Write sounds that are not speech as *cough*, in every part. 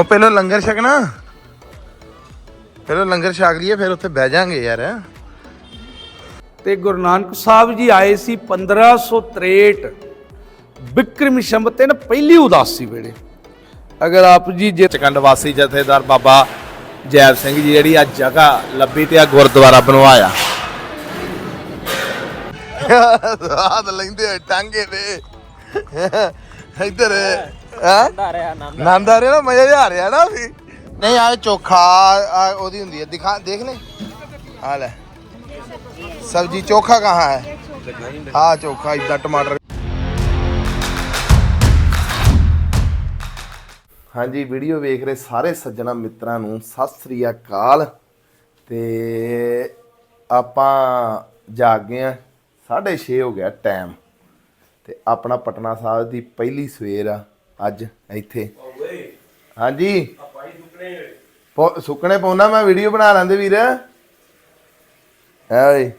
ਉਹ ਪਹਿਲਾਂ ਲੰਗਰ ਛਕਣਾ। ਪਹਿਲਾਂ ਲੰਗਰ ਛਕ ਲਈਏ ਫਿਰ ਉੱਥੇ ਬਹਿ ਜਾਾਂਗੇ ਯਾਰ। ਤੇ ਗੁਰੂ ਨਾਨਕ ਸਾਹਿਬ ਜੀ ਆਏ ਸੀ 1563 ਬਿਕਰਮ ਸ਼ੰਬਤ ਨੇ ਪਹਿਲੀ ਉਦਾਸੀ ਵੇਲੇ। ਅਗਰ ਆਪ ਜੀ ਜੇ ਚਕੰਡ ਵਾਸੀ ਜਥੇਦਾਰ ਬਾਬਾ ਜੈਬ ਸਿੰਘ ਜੀ ਜਿਹੜੀ ਆ ਜਗ੍ਹਾ ਲੱਭੀ ਤੇ ਆ ਗੁਰਦੁਆਰਾ ਬਣਵਾਇਆ। ਸਾਧ ਲੈਂਦੇ ਟਾਂਗੇ ਦੇ ਇੱਧਰ। ਹਾਂ? ਨੰਦ ਆ ਰਿਹਾ ਨਾ ਮਜ਼ਾ ਜਿਹਾ ਆ ਰਿਹਾ ਨਾ ਵੀ। ਨਹੀਂ ਆ ਚੋਖਾ ਆ ਉਹਦੀ ਹੁੰਦੀ ਹੈ ਦਿਖਾ ਦੇਖ ਲੈ ਆ ਲੈ। ਸਬਜੀ ਚੋਖਾ ਕਹਾਂ ਹੈ? ਆ ਚੋਖਾ ਇਦਾਂ ਟਮਾਟਰ। ਹਾਂਜੀ ਵੀਡੀਓ ਵੇਖ ਰਹੇ ਸਾਰੇ ਸੱਜਣਾ ਮਿੱਤਰਾਂ ਨੂੰ। ਸਤਿ ਸ੍ਰੀ ਅਕਾਲ। ਤੇ ਆਪਾਂ ਜਾਗ ਗਏ ਆ 6:30 ਹੋ ਗਿਆ ਟਾਈਮ ਤੇ ਆਪਣਾ ਪਟਨਾ ਸਾਹਿਬ ਦੀ ਪਹਿਲੀ ਸਵੇਰ ਆ। ਅੱਜ ਇੱਥੇ। ਹਾਂਜੀ। ਪੋ- ਸੁੱਕਣੇ ਪਾਉਣਾ ਮੈਂ ਵੀਡੀਓ ਬਣਾ ਲੈਂਦੇ ਵੀਰ। ਹੈ ਓਏ।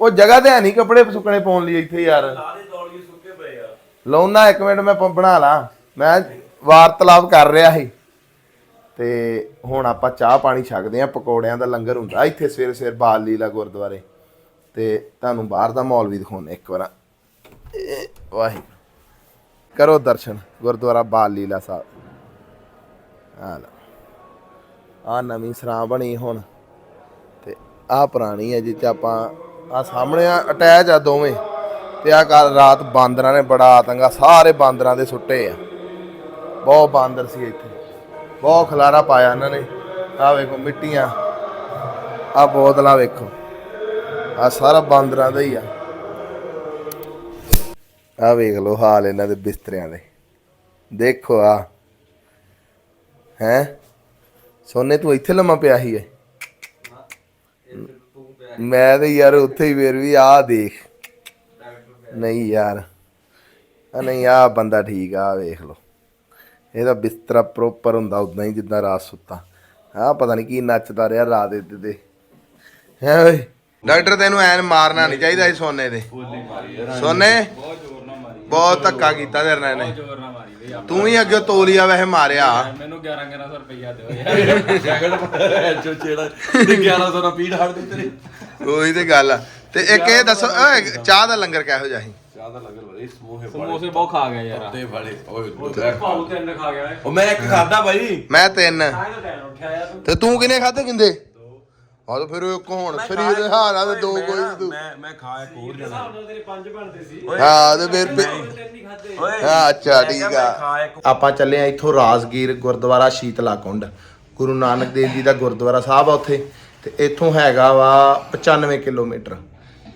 ਉਹ ਜਗ੍ਹਾ ਤੇ ਹੈ ਨਹੀਂ ਕੱਪੜੇ ਸੁੱਕਣੇ ਪਾਉਣ ਲਈ ਇੱਥੇ ਯਾਰ। ਲਾਉਣਾ ਇੱਕ ਮਿੰਟ ਮੈਂ ਪ- ਬਣਾ ਲਾਂ। ਮੈਂ ਵਾਰਤਲਾਪ ਕਰ ਰਿਹਾ ਸੀ। ਤੇ ਹੁਣ ਆਪਾਂ ਚਾਹ ਪਾਣੀ ਛਕਦੇ ਆ ਪਕੌੜਿਆਂ ਦਾ ਲੰਗਰ ਹੁੰਦਾ ਇੱਥੇ ਸਵੇਰੇ ਸਵੇਰ ਬਾਲ ਲੀਲਾ ਗੁਰਦੁਆਰੇ। ਤੇ ਤੁਹਾਨੂੰ ਬਾਹਰ ਦਾ ਮਾਹੌਲ ਵੀ ਦਿਖਾਉਣੇ ਇੱਕ ਵਾਰ। ਵਾਹਿਗੁਰੂ। ਕਰੋ ਦਰਸ਼ਨ, ਗੁਰਦੁਆਰਾ ਬਾਲ ਲੀਲਾ ਸਾਹਿਬ। ਆ ਲਓ। ਆ ਨਵੀਂ ਸਰਾਂ ਬਣੀ ਹੁਣ ਤੇ ਆ ਪੁਰਾਣੀ ਹੈ ਜਿੱਥੇ ਆਪਾਂ ਆ ਸਾਹਮਣੇ ਆ ਅਟੈਚ ਆ ਦੋਵੇਂ। ਤੇ ਆ ਕੱਲ ਰਾਤ ਬਾਂਦਰਾਂ ਨੇ ਬੜਾ ਆਤੰਗਾ ਸਾਰੇ ਬਾਂਦਰਾਂ ਦੇ ਸੁੱਟੇ ਆ। ਬਹੁਤ ਬਾਂਦਰ ਸੀ ਇੱਥੇ। ਬਹੁਤ ਖਲਾਰਾ ਪਾਇਆ ਇਹਨਾਂ ਨੇ। ਆ ਵੇਖੋ ਮਿੱਟੀਆਂ। ਆ ਬੋਤਲਾਂ ਵੇਖੋ। ਆ ਸਾਰਾ ਬਾਂਦਰਾਂ ਦਾ ਹੀ ਆ। ਆ ਵੇਖ ਲਓ ਹਾਲ ਇਹਨਾਂ ਦੇ ਬਿਸਤਰਿਆਂ ਦੇ। ਦੇਖੋ ਆ। ਹੈ? ਸੋਨੇ, ਤੂੰ ਇੱਥੇ ਲੰਮਾ ਪਿਆ ਹੀ ਹੈ ਮੈਂ ਤੇ ਯਾਰ ਉੱਥੇ ਹੀ ਫੇਰ ਵੀ ਆ ਦੇਖ। ਨਹੀਂ ਯਾਰ। ਆ ਨਹੀਂ, ਆ ਬੰਦਾ ਠੀਕ ਆ ਵੇਖ ਲਓ। ਇਹਦਾ ਬਿਸਤਰਾ ਪ੍ਰੋਪਰ ਹੁੰਦਾ ਉਦਾਂ ਹੀ ਜਿੱਦਾਂ ਰਾਤ ਸੁੱਤਾ। ਆ ਪਤਾ ਨਹੀਂ ਕੀ ਨੱਚਦਾ ਰਿਹਾ ਰਾਤ ਦੇ ਤੇ। ਹੈ ਓਏ? ਡਾਕਟਰ ਤੈਨੂੰ ਐਨ ਮਾਰਨਾ ਨਹੀਂ ਚਾਹੀਦਾ ਸੀ ਸੋਨੇ ਦੇ। ਸੋਨੇ? ਬਹੁਤ ਧੱਕਾ ਕੀਤਾ ਤੇਰੇ ਨਾਲ ਇਹਨੇ। ਤੂੰ ਹੀ ਅੱਗੇ ਤੋਲੀਆ ਵੈਸੇ ਮਾਰਿਆ। ਮੈਨੂੰ 11 1100 ਰੁਪਈਆ ਦਿਓ ਯਾਰ। ਜੈਕਟ ਜੋ ਚੇੜਾ ਤੇ 1100 ਦਾ ਪੀੜ ਹੜ ਦਿੱਤੇ ਨੇ ਉਹੀ ਤੇ ਗੱਲ ਆ। ਤੇ ਇੱਕ ਇਹ ਦੱਸੋ ਓਏ ਚਾਹ ਦਾ ਲੰਗਰ ਕਿਹੋ ਜਿਹਾ ਸੀ? ਚਾਹ ਦਾ ਲੰਗਰ ਬੜੇ ਸਮੋਸੇ ਸਮੋਸੇ ਬਹੁਤ ਖਾ ਗਿਆ ਯਾਰ। ਤੇ ਬੜੇ। ਓਏ ਭਾਉ ਤਿੰਨ ਖਾ ਗਿਆ ਉਹ ਮੈਂ ਇੱਕ ਖਾਦਾ ਬਾਈ। ਮੈਂ ਤਿੰਨ। ਆਹ ਤਾਂ ਟਾਈਮ ਉੱਠਿਆ ਯਾਰ ਤੂੰ। ਤੇ ਤੂੰ ਕਿਨੇ ਖਾਦੇ ਕਿੰਦੇ? ਆ ਤਾਂ ਫਿਰ ਇੱਕ ਹੁਣ ਸਰੀਰ ਦੇ ਹਾਰਾ ਤੇ ਦੋ ਕੋਈ ਤੂੰ। ਮੈਂ ਮੈਂ ਖਾ ਇੱਕ ਹੋਰ ਜਣਾ ਉਹਨਾਂ ਤੇਰੇ ਪੰਜ ਬਣਦੇ ਸੀ। ਹਾਂ ਤੇ ਫਿਰ ਤਿੰਨ ਹੀ ਖਾਦੇ ਓਏ ਹਾਂ ਅੱਛਾ ਠੀਕ ਮੈਂ ਆ। ਖਾ ਇੱਕ ਆਪਾਂ ਚੱਲੇ ਆ ਇੱਥੋਂ ਰਾਜਗੀਰ ਗੁਰਦੁਆਰਾ ਸ਼ੀਤਲਾ ਕੁੰਡ। ਗੁਰੂ ਨਾਨਕ ਦੇਵ ਜੀ ਦਾ ਗੁਰਦੁਆਰਾ ਸਾਹਿਬ ਆ ਉੱਥੇ ਤੇ ਇੱਥੋਂ ਹੈਗਾ ਵਾ 95 ਕਿਲੋਮੀਟਰ।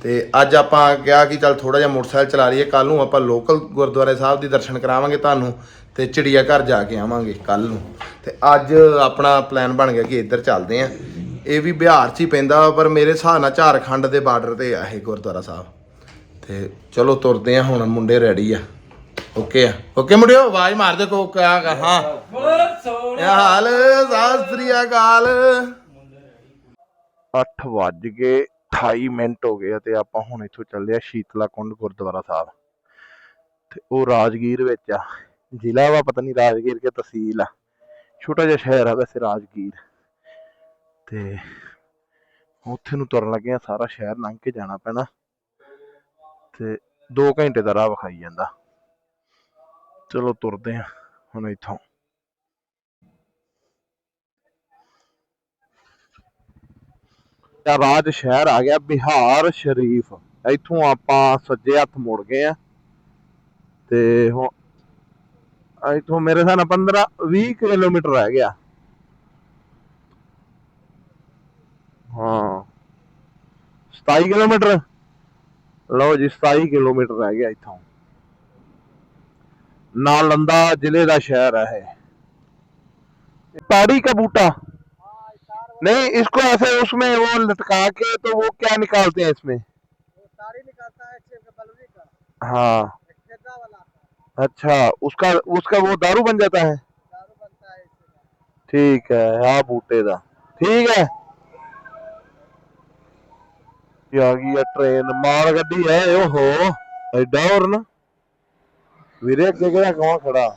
ਤੇ ਅੱਜ ਆਪਾਂ ਕਿਹਾ ਕਿ ਚੱਲ ਥੋੜਾ ਜਿਹਾ ਮੋਟਰਸਾਈਕਲ ਚਲਾ ਲਈਏ ਕੱਲ ਨੂੰ ਆਪਾਂ ਲੋਕਲ ਗੁਰਦੁਆਰੇ ਸਾਹਿਬ ਦੀ ਦਰਸ਼ਨ ਕਰਾਵਾਂਗੇ ਤੁਹਾਨੂੰ ਤੇ ਚਿੜੀਆ ਘਰ ਜਾ ਕੇ ਆਵਾਂਗੇ ਕੱਲ ਨੂੰ। ਤੇ ਅੱਜ ਆਪਣਾ ਪਲਾਨ ਬਣ ਗਿਆ ਕਿ ਇੱਧਰ ਚੱਲਦੇ ਆ। ਇਹ ਵੀ ਬਿਹਾਰ 'ਚ ਹੀ ਪੈਂਦਾ ਵਾ, ਪਰ ਮੇਰੇ ਹਿਸਾਬ ਨਾਲ ਝਾਰਖੰਡ ਦੇ ਬਾਰਡਰ ਤੇ ਆ ਇਹ ਗੁਰਦੁਆਰਾ ਸਾਹਿਬ। ਤੇ ਚਲੋ ਤੁਰਦੇ ਆ ਹੁਣ ਮੁੰਡੇ ਰੈਡੀ ਆ। ਓਕੇ ਆ? ਓਕੇ ਮੁੰਡਿਓ ਆਵਾਜ਼ ਮਾਰ ਦੇ ਕੋ ਕਿਆ ਕਹਾ ਹਾਂ। ਇਹ ਹਾਲ ਸਤਿ ਅਕਾਲ। 8 ਵੱਜ ਕੇ 28 ਮਿੰਟ ਹੋ ਗਏ ਆ ਤੇ ਆਪਾਂ ਹੁਣ ਇੱਥੋਂ ਚੱਲੇ ਆ ਸ਼ੀਤਲਾ ਕੁੰਡ ਗੁਰਦੁਆਰਾ ਸਾਹਿਬ। ਤੇ ਉਹ ਰਾਜਗੀਰ ਵਿੱਚ ਆ। ਜ਼ਿਲ੍ਹਾ ਵਾ ਪਤਾ ਨਹੀਂ ਰਾਜਗੀਰ ਕੇ ਤਹਿਸੀਲ ਆ। ਛੋਟਾ ਜਿਹਾ ਸ਼ਹਿਰ ਆ ਵੈਸੇ ਰਾਜਗੀਰ। ਤੇ ਉੱਥੇ ਨੂੰ ਤੁਰਨ ਲੱਗੇ ਆ, ਸਾਰਾ ਸ਼ਹਿਰ ਲੰਘ ਕੇ ਜਾਣਾ ਪੈਣਾ ਤੇ 2 ਘੰਟੇ ਦਾ ਰਾਹ ਵਿਖਾਈ ਜਾਂਦਾ। ਚਲੋ ਤੁਰਦੇ ਆ ਹੁਣ ਇੱਥੋਂ। ਰਾਜ ਸ਼ਹਿਰ ਆ ਗਿਆ, ਬਿਹਾਰ ਸ਼ਰੀਫ। ਇੱਥੋਂ ਆਪਾਂ ਸੱਜੇ ਹੱਥ ਮੁੜ ਗਏ ਆ ਤੇ ਹੁਣ ਇੱਥੋਂ ਮੇਰੇ ਹਿਸਾਬ ਨਾਲ 15 20 ਕਿਲੋਮੀਟਰ ਰਹਿ ਗਿਆ। 27 ਕਿਲੋਮੀਟਰ ਲਓ ਜੀ 27 ਕਿਲੋਮੀਟਰ ਰਹਿ ਗਿਆ ਇੱਥੋਂ नालंदा जिले का शहर है ये ताड़ी का बूटा नहीं इसको ऐसे उसमें वो लटका के तो वो क्या निकालते हैं इसमें हाँ अच्छा उसका उसका वो दारू बन जाता है ठीक है हाँ बूटे का ठीक है ये आ गई है ट्रेन माल गड्डी है ओहो एडा और ना ਵੀਰੇ ਅੱਗੇ ਕਿਹੜਾ ਕੌਣ ਖੜਾ